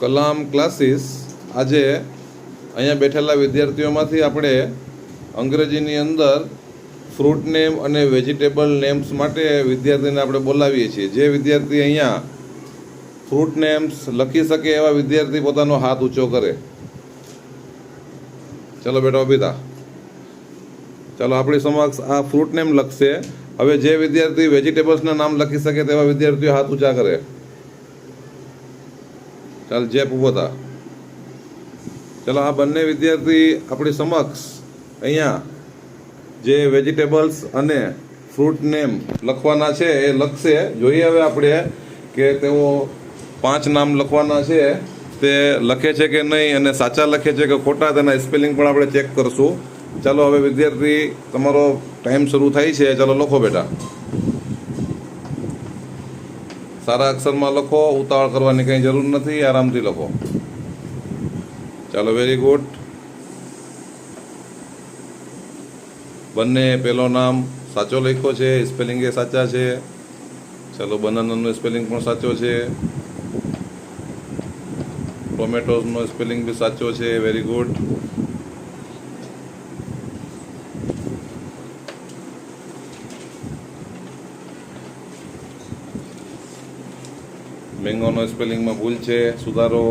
Kalam classes આજે અહીંયા બેઠેલા વિદ્યાર્થીઓમાંથી આપણે અંગ્રેજીની અંદર ફ્રૂટ નેમ અને વેજીટેબલ નેમ્સ માટે વિદ્યાર્થીને આપણે બોલાવીએ છીએ. જે વિદ્યાર્થી અહીંયા ફ્રૂટ નેમ્સ લખી શકે એવા વિદ્યાર્થી પોતાનો હાથ ઊંચો કરે. ચલો બેટા અભિતા ચાલો આપણી સમક્ષ આ ફ્રૂટ નેમ લખશે. હવે જે વિદ્યાર્થી વેજીટેબલ્સના નામ લખી શકે તેવા વિદ્યાર્થીઓ હાથ ઊંચા કરે. ચાલ જેપ ઊભો થા. ચાલો આ બંને વિદ્યાર્થી આપણી સમક્ષ અહીંયા જે વેજીટેબલ્સ અને ફ્રૂટ નેમ લખવાના છે એ લખશે. જોઈએ હવે આપણે કે તેઓ પાંચ નામ લખવાના છે. તે લખે છે કે નહીં અને સાચા લખે છે કે ખોટા તેના સ્પેલિંગ પણ આપણે ચેક કરશું. ચાલો હવે વિદ્યાર્થી, તમારો ટાઈમ શરૂ થાય છે. ચાલો લખો બેટા. સારા અક્ષરમાં લખો, ઉતાવળ કરવાની કંઈ જરૂર નથી, આરામથી લખો. ચાલો વેરી ગુડ બંને પેલો નામ સાચો લખ્યો છે સ્પેલિંગ એ સાચા છે. ચાલો, બનાનાનો સ્પેલિંગ પણ સાચો છે. ટોમેટોઝનો સ્પેલિંગ બી સાચો છે વેરી ગુડ મેંગોનો સ્પેલિંગમાં ભૂલ છે સુધારો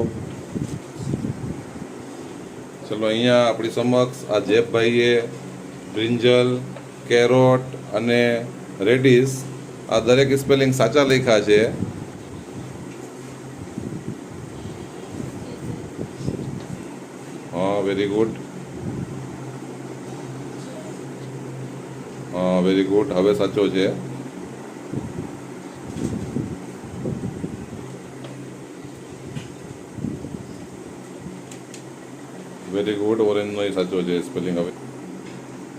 ચલો અહીંયા આપણી સમક્ષ આ જેપભાઈએ બ્રિંજલ, કેરોટ અને રેડિસ આ દરેક સ્પેલિંગ સાચા લખ્યા છે. હા વેરી ગુડ હા વેરી ગુડ હવે સાચો છે. વેરી ગુડ ઓરેન્જનો એ સાચો છે સ્પેલિંગ હવે.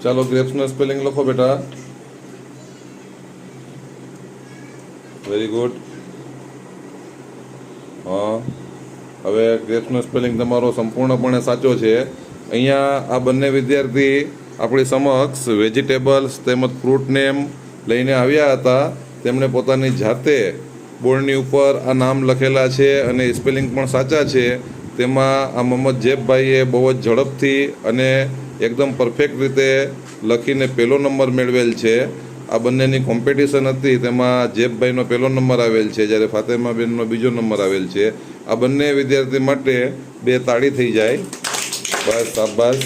ચાલો ગ્રેપ્સનો સ્પેલિંગ લખો બેટા. વેરી ગુડ હા. હવે ગ્રેપ્સનો સ્પેલિંગ તમારો સંપૂર્ણપણે સાચો છે. અહીંયા આ બંને વિદ્યાર્થી આપણી સમક્ષ વેજીટેબલ્સ તેમજ ફ્રૂટ નેમ લઈને આવ્યા હતા. તેમણે પોતાની જાતે બોર્ડની ઉપર આ નામ લખેલા છે અને સ્પેલિંગ પણ સાચા છે. તેમાં આ મોહમ્મદ જેબભાઈએ બહુ જ ઝડપથી અને એકદમ પરફેક્ટ રીતે લખીને પહેલો નંબર મેળવેલ છે. આ બંનેની કોમ્પિટિશન હતી, તેમાં જેબભાઈનો પહેલો નંબર આવેલ છે, જ્યારે ફાતેમાબેનનો બીજો નંબર આવેલ છે. આ બંને વિદ્યાર્થી માટે બે તાળી થઈ જાય. બસ, શાબાશ.